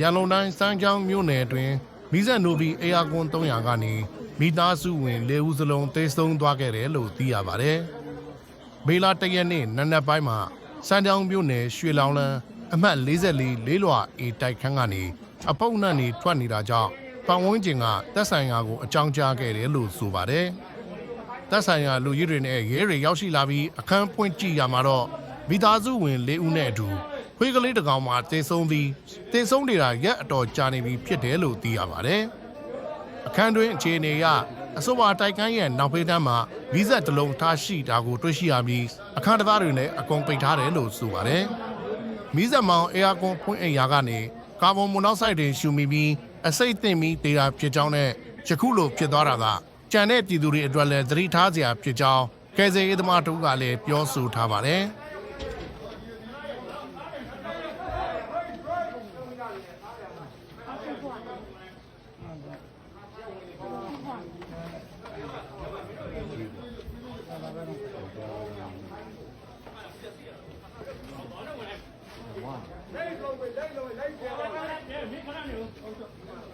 ရန်ကုန်တိုင်းစမ်းချောင်းမြို့နယ်အတွင်းမိဇက်နိုဘီအေယာကွန်300ကနေမိသားစုဝင်၄ဦးစလုံးတေဆုံးသွားခဲ့တယ်လို့သိရပါတယ်။မေလာတရက်နေ့နနက်ပိုင်းမှာစမ်းချောင်းမြို့နယ်ရွှေလောင်လန်းအမှတ်44လေးလွာအေတိုက်ခန်းကနေအပုပ်နှံ့နေထွက်နေတာကြောင့်ပတ်ဝန်းကျင်ကတက်ဆိုင်ရာကိုအကြောင်းကြားခဲ့တယ်လို့ဆိုပါတယ်။တပ်ဆိုင်ရာလူကြီးတွေနဲ့ရဲတွေရောက်ရှိလာပြီးအခန်းပွင့်ကြည့်ရမှာတော့မိသားစုဝင်၄ဦးနဲ့အတူ ခွေးကလေးတစ်ကောင်မှတေဆုံးပြီးတေဆုံးနေတာရက်အတော်ကြာနေပြီဖြစ်တယ်လို့သိရပါတယ်။အခန်းတွင်အခြေအနေအရအဆိုပါတိုက်ကန်းရဲ့နောက်ဖေးတန်းမှာဗီဇက်တစ်လုံးထားရှိတာကိုတွေ့ရှိရပြီးအခန်းတစ်သားတွေနဲ့အကုန်ပိတ်ထားတယ်လို့ဆိုပါတယ်။မီးစက်မောင်အေယာကွန်ဖွင့်အိမ်ယာကနေကာဗွန်မွန်အောက်ဆိုက်တွေရှူမိပြီးအစိတ်သင့်ပြီးဒေတာဖြစ်ကြောင်းနဲ့ယခုလိုဖြစ်သွားတာကကြံတဲ့ပြည်သူတွေအတွက်လည်းသတိထားစရာဖြစ်ကြောင်းကယ်ဆယ်ရေးသမားတို့ကလည်းပြောဆိုထားပါတယ်။ လိုက်လို့လိုက်လို့လိုက်ပြန်ပါဗျာဒီခဏနေလို့